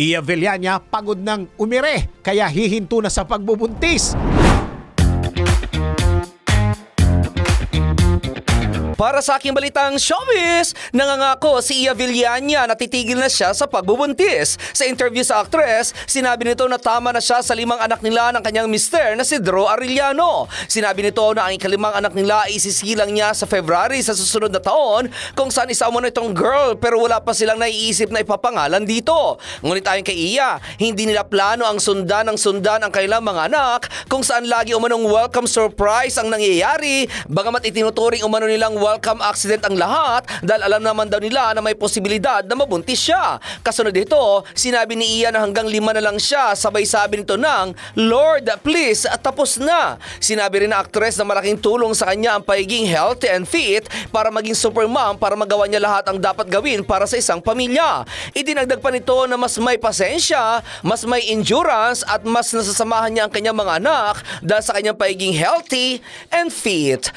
Iya Villania pagod ng umire kaya hihinto na sa pagbubuntis. Para sa aking balitang showbiz, nangangako si Iya Villania na titigil na siya sa pagbubuntis. Sa interview sa actress, sinabi nito na tama na siya sa limang anak nila ng kanyang mister na si Dro Arellano. Sinabi nito na ang ikalimang anak nila ay isisilang niya sa February sa susunod na taon kung saan isa mo itong girl pero wala pa silang naiisip na ipapangalan dito. Ngunit ayon kay Iya, hindi nila plano ang sundan ng sundan ang kailang mga anak kung saan lagi umanong welcome surprise ang nangyayari bagamat itinuturing umano nilang welcome accident ang lahat dahil alam naman daw nila na may posibilidad na mabuntis siya. Kasunod dito, sinabi ni Iya na hanggang lima na lang siya sabay sabi nito ng Lord please tapos na. Sinabi rin na actress na malaking tulong sa kanya ang pagiging healthy and fit para maging supermom para magawa niya lahat ang dapat gawin para sa isang pamilya. Idinagdag pa nito na mas may pasensya, mas may endurance at mas nasasamahan niya ang kanyang mga anak dahil sa kanyang pagiging healthy and fit.